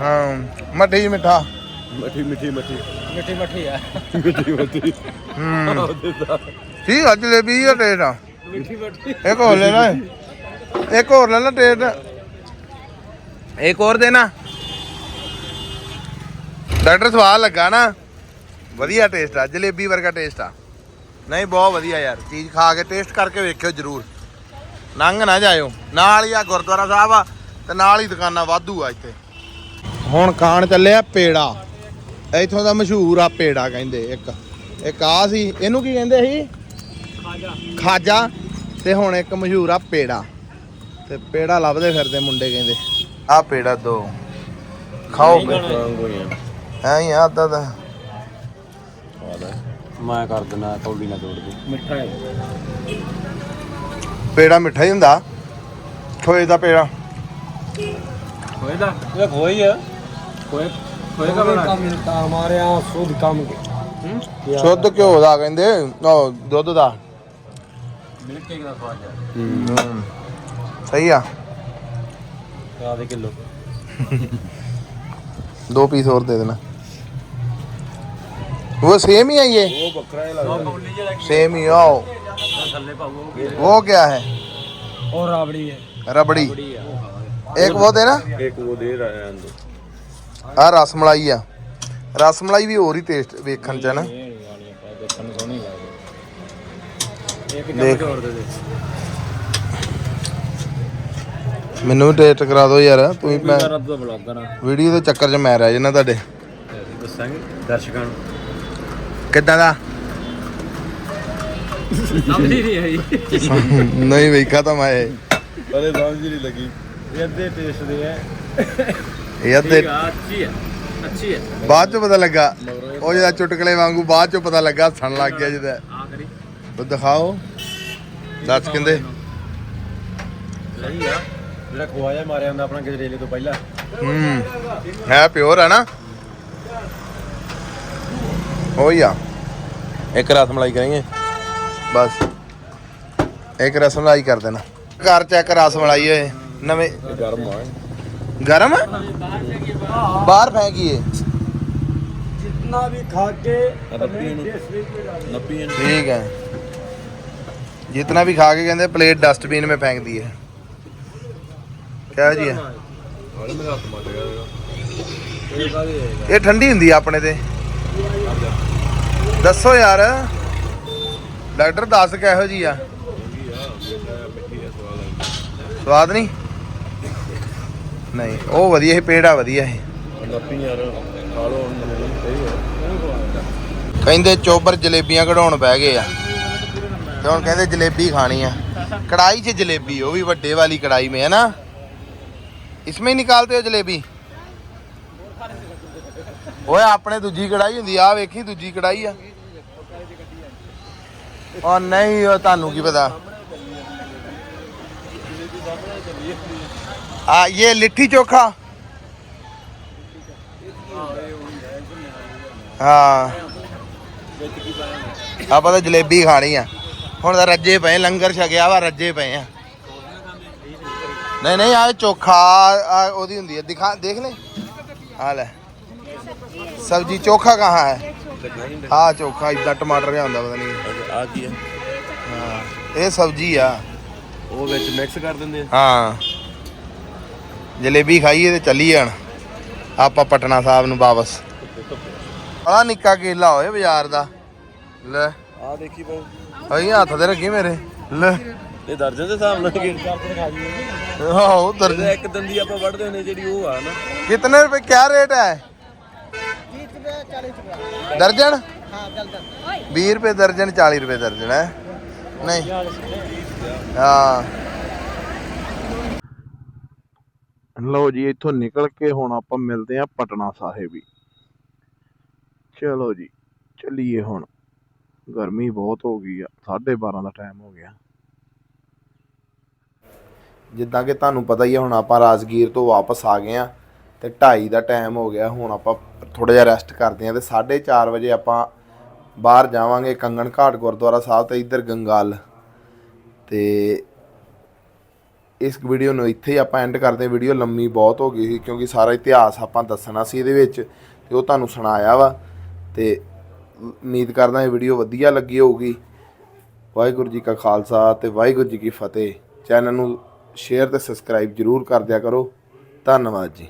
ਹਾਂ ਮੱਠੀ ਮਿੱਠਾ। ਮੱਠੀ ਮਿੱਠੀ ਮੱਠੀ। ਮਿੱਠੀ ਮੱਠੀ ਆ। ਮਿੱਠੀ ਮੱਠੀ। ਹੂੰ। ਠੀਕ ਆ ਜਲੇਬੀ ਦਾ ਟੇਸਟ ਆ ਮਿੱਠੀ ਮੱਠੀ। ਇੱਕ ਹੋਰ ਲੈ ਲੈ। ਇੱਕ ਹੋਰ ਲੈ ਲੈ ਟੇਸਟ ਇੱਕ ਹੋਰ ਦੇਣਾ ਡਾਕਟਰ ਸਵਾਦ ਲੱਗਾ ਨਾ? ਵਧੀਆ ਟੇਸਟ ਆ ਜਲੇਬੀ ਵਰਗਾ ਟੇਸਟ ਆ। ਨਹੀਂ ਬਹੁਤ ਵਧੀਆ ਯਾਰ। ਚੀਜ਼ ਖਾ ਕੇ ਟੇਸਟ ਕਰਕੇ ਵੇਖਿਓ ਜਰੂਰ। ਨੰਗ ਨਾ ਜਾਇਓ। ਨਾਲ ਹੀ ਆ ਗੁਰਦੁਆਰਾ ਸਾਹਿਬ ਆ ਤੇ ਨਾਲ ਹੀ ਦੁਕਾਨਾਂ ਵਾਧੂ ਆ ਇੱਥੇ। ਹੁਣ ਖਾਣ ਚੱਲੇ ਆ ਪੇੜਾ। ਇੱਥੋਂ ਦਾ ਮਸ਼ਹੂਰ ਆ ਪੇੜਾ ਕਹਿੰਦੇ ਇੱਕ। ਇੱਕ ਆ ਸੀ। ਇਹਨੂੰ ਕੀ ਕਹਿੰਦੇ ਸੀ? ਖਾਜਾ। ਤੇ ਹੁਣ ਇੱਕ ਮਸ਼ਹੂਰ ਆ ਪੇੜਾ। ਤੇ ਪੇੜਾ ਲੱਭਦੇ ਫਿਰਦੇ ਮੁੰਡੇ ਕਹਿੰਦੇ। ਆ ਪੇੜਾ ਦੋ। ਖਾਓ ਐ ਹੀ ਆ ਅੱਧਾ ਦਾ ਮੈਂ ਕਰ ਦਿੰਦਾ ਕੌਲੀ ਨਾ ਤੋੜ ਦੇ। ਮਿੱਠਾ ਹੈ। ਪੇੜਾ ਮਿੱਠਾ ਹੀ ਹੁੰਦਾ। ਖੋਏ ਦਾ ਪੇੜਾ। ਖੋਏ ਦਾ? ਇਹ ਖੋਈ ਆ। ਖੋਏ ਖੋਏ ਦਾ ਬਣਾ ਮਿਲਤਾ ਹਮਾਰੇ यहाँ शुद्ध काम के ਸ਼ੁੱਧ ਘਿਓ ਦਾ ਕਹਿੰਦੇ ਉਹ ਦੁੱਧ ਦਾ ਮਿਲਕ ਕੇਕ ਦਾ ਸਵਾਦ ਹੈ ਹਮ, ਸਹੀ ਆ ਆਧੇ ਕਿਲੋ *laughs* दो पीस और दे देना वो सेम ही है ये ਉਹ ਬੱਕਰਾ ਹੀ ਲੱਗਦਾ ਕੌਲੀ ਜਿਹੜਾ सेम ही आओ ਥੱਲੇ ਪਾਉ वो क्या है ਉਹ ਰਾਬੜੀ ਹੈ रबड़ी ਬੜੀ ਆ एक वो देना ਇੱਕ ਉਹ ਦੇ ਰਹੇ ਆਂ ਆ ਰਸ ਮਲਾਈ ਆ। ਰਸ ਮਲਾਈ ਵੀ ਹੋਰ ਹੀ ਟੇਸਟ ਵੇਖਣ ਚ ਨਾ ਇਹ ਨਹੀਂ ਗਾਣੀ ਆਪਾਂ ਦੇਖਣ ਨੂੰ। ਸੋਹਣੀ ਲੱਗਦੀ ਇੱਕ ਦੇਖ। ਚਮਚ ਹੋਰ ਦੇ ਦੇ ਮੈਨੂੰ ਵੀ ਟੇਸਟ ਕਰਾ ਦਿਓ ਯਾਰ ਤੂੰ ਹੀ ਮੈਂ ਬਲੌਗਰ ਆ। ਵੀਡੀਓ ਦੇ ਚੱਕਰ 'ਚ ਮੈਂ ਰਹਿ ਜਾਣਾ ਤੁਹਾਡੇ। ਤੇ ਅਸੀਂ ਦੱਸਾਂਗੇ ਦਰਸ਼ਕਾਂ ਨੂੰ। ਕਿੱਦਾਂ ਦਾ? ਸਮਝੀ ਨਹੀਂ ਆਈ। ਨਹੀਂ ਵੇਖਾ ਤਾਂ ਮੈਂ ਇਹ। ਅਰੇ ਸਮਝ ਨਹੀਂ ਲੱਗੀ। ਇਹ ਅੱਧੇ ਟੇਸਟ ਦੇ ਹੈ ਇਹ ਅੱਧੇ ਅੱਛੀ ਹੈ ਅੱਛੀ ਹੈ। ਬਾਅਦ 'ਚ ਪਤਾ ਲੱਗਾ। ਉਹ ਜਿਹਦਾ ਚੁਟਕਲੇ ਵਾਂਗੂ ਬਾਅਦ 'ਚ ਪਤਾ ਲੱਗਾ ਹੱਸਣ ਲੱਗ ਗਿਆ ਜਿਹਦਾ। ਆ ਕਰੀ ਉਹ ਦਿਖਾਓ। ਦੱਸ ਕਹਿੰਦੇ ਸਹੀ ਆ। ਜਿਹੜਾ ਖੋਆ ਜਿਹਾ ਮਾਰਿਆ ਹੁੰਦਾ ਆਪਣਾ ਗਜਰੇਲੇ ਤੋਂ ਪਹਿਲਾਂ। ਹੂੰ ਹੈ ਪਿਓਰ ਹੈ ਨਾ। ਹੋਈ ਆ। ਇੱਕ ਰਸ ਮਲਾਈ ਕਰਾਂਗੇ ਬਸ। ਇੱਕ ਰਸ ਮਲਾਈ ਕਰ ਦੇਣਾ। ਘਰ ਚੈੱਕ ਰਸ ਮਲਾਈ ਓਏ। ਨਵੇਂ ਗਰਮ ਆ। ਗਰਮ ਹੈ ਬਾਹਰ ਫੈਂਕੀਏ जितना भी खा के ਨੱਪੀ ਨੂੰ ਨੱਪੀ ਨੂੰ ठीक है जितना भी खा के कहते प्लेट डस्टबिन में फेंक दी है क्या जी है ਹਲੇ ਮੇਰਾ ਹੱਥ ਮੱਚ ਗਿਆ ਇਹ ਠੰਡੀ ਹੁੰਦੀ ਆ ਆਪਣੇ ਤੇ ਦੱਸੋ ਯਾਰ ਡਾਕਟਰ ਦੱਸ ਕਿਹੋ ਜੀ ਆ ਸਵਾਦ ਨਹੀਂ ਨਹੀਂ ਉਹ ਵਧੀਆ ਸੀ ਪੇੜਾ ਵਧੀਆ ਸੀ। ਕਹਿੰਦੇ ਚੋਬਰ ਜਲੇਬੀਆਂ ਕਢਾਉਣ ਬਹਿ ਗਏ ਆ। ਤੇ ਹੁਣ ਕਹਿੰਦੇ ਜਲੇਬੀ ਖਾਣੀ ਆ। ਕੜਾਈ 'ਚ ਜਲੇਬੀ ਉਹ ਵੀ ਵੱਡੇ ਵਾਲੀ ਕੜਾਈ ਮੇ ਹੈ ਨਾ ਇਸਮੇ ਨਿਕਾਲਦੇ ਹੋ ਜਲੇਬੀ? ਓਏ ਆਪਣੇ ਦੂਜੀ ਕੜਾਈ ਹੁੰਦੀ ਆ ਵੇਖੀ ਦੂਜੀ ਕੜਾਈ ਆ। ਉਹ ਨਹੀਂ ਉਹ ਤੁਹਾਨੂੰ ਕੀ ਪਤਾ? ਆ ਇਹ ਲਿੱਠੀ ਚੋਖਾ ਹਾਂ ਆਪਾਂ ਤਾਂ ਜਲੇਬੀ ਖਾਣੀ ਆ ਹੁਣ ਤਾਂ ਰੱਜੇ ਪਏ ਲੰਗਰ ਛਕਿਆ ਵਾ ਰੱਜੇ ਪਏ ਆ ਨਹੀਂ ਨਹੀਂ ਆ ਚੋਖਾ ਆ ਉਹਦੀ ਹੁੰਦੀ ਹੈ ਦਿਖਾ ਦੇਖ ਲੈ ਆ ਲੈ ਸਬਜੀ ਚੋਖਾ ਕਹਾਂ ਹੈ ਆ ਚੋਖਾ ਇਦਾਂ ਟਮਾਟਰ ਜਿਹਾ ਹੁੰਦਾ ਪਤਾ ਨਹੀਂ ਆ ਕੀ ਹੈ ਹਾਂ ਇਹ ਸਬਜੀ ਆ ਉਹ ਵਿੱਚ ਮਿਕਸ ਕਰ ਦਿੰਦੇ ਆ ਹਾਂ ਜਲੇਬੀ ਖਾਈਏ ਤੇ ਚੱਲੀ ਜਾਣ। ਆਪਾਂ ਪਟਨਾ ਸਾਹਿਬ ਨੂੰ ਵਾਪਸ। ਆ ਨਿੱਕਾ ਕੇਲਾ ਹੋਏ ਬਾਜ਼ਾਰ ਦਾ। ਲੈ। ਆ ਦੇਖੀ ਬਾਊ ਹੋਈ ਹੱਥ ਤੇ ਰੱਖੀ ਮੇਰੇ। ਲੈ। ਇਹ ਦਰਜਨ ਦੇ ਹਿਸਾਬ ਨਾਲ ਕਿ ਆਹੋ ਦਰਜਨ ਇੱਕ ਦਿਨ ਦੀ ਆਪਾਂ ਵੜਦੇ ਹੁੰਦੇ ਜਿਹੜੀ ਉਹ ਆ ਨਾ। ਕਿੰਨੇ ਰੁਪਏ ਕਿਆ ਰੇਟ ਹੈ? 30 ਰੁਪਏ 40 ਰੁਪਏ ਦਰਜਨ ਹਾਂ ਦਰਜਨ 20 ਰੁਪਏ ਦਰਜਨ 40 ਰੁਪਏ ਦਰਜਨ ਹੈ ਨਹੀਂ ਹਾਂ। ਲਓ ਜੀ, ਇੱਥੋਂ ਨਿਕਲ ਕੇ ਹੁਣ ਆਪਾਂ ਮਿਲਦੇ ਆ ਪਟਨਾ ਸਾਹਿਬ ਹੀ। ਚਲੋ ਜੀ, ਚੱਲੀਏ ਹੁਣ। ਗਰਮੀ ਬਹੁਤ ਹੋ ਗਈ ਆ 12:30 ਦਾ ਟਾਈਮ ਹੋ ਗਿਆ। ਜਿੱਦਾਂ ਕਿ ਤੁਹਾਨੂੰ ਪਤਾ ਹੀ ਹੈ ਹੁਣ ਆਪਾਂ ਰਾਜਗੀਰ ਤੋਂ ਵਾਪਸ ਆ ਗਏ ਆ ਤੇ 2:30 ਦਾ ਟਾਈਮ ਹੋ ਗਿਆ, ਹੁਣ ਆਪਾਂ ਥੋੜਾ ਜਿਹਾ ਰੈਸਟ ਕਰਦੇ ਆ ਤੇ 4:30 ਵਜੇ ਆਪਾਂ ਬਾਹਰ ਜਾਵਾਂਗੇ ਕੰਗਣ ਘਾਟ ਗੁਰਦੁਆਰਾ ਸਾਹਿਬ ਤੇ ਇੱਧਰ ਗੰਗਾਲ। ਤੇ ਇਸ ਵੀਡੀਓ ਨੂੰ ਇੱਥੇ ਹੀ ਆਪਾਂ ਐਂਡ ਕਰਦੇ ਵੀਡੀਓ ਲੰਮੀ ਬਹੁਤ ਹੋ ਗਈ ਸੀ ਕਿਉਂਕਿ ਸਾਰਾ ਇਤਿਹਾਸ ਆਪਾਂ ਦੱਸਣਾ ਸੀ ਇਹਦੇ ਵਿੱਚ ਤੇ ਉਹ ਤੁਹਾਨੂੰ ਸੁਣਾਇਆ ਵਾ। ਤੇ ਉਮੀਦ ਕਰਦਾ ਇਹ ਵੀਡੀਓ ਵਧੀਆ ਲੱਗੀ ਹੋਊਗੀ। ਵਾਹਿਗੁਰੂ ਜੀ ਕਾ ਖਾਲਸਾ ਤੇ ਵਾਹਿਗੁਰੂ ਜੀ ਕੀ ਫਤਿਹ। ਚੈਨਲ ਨੂੰ ਸ਼ੇਅਰ ਤੇ ਸਬਸਕ੍ਰਾਈਬ ਜਰੂਰ ਕਰ ਦਿਆ ਕਰੋ। ਧੰਨਵਾਦ ਜੀ।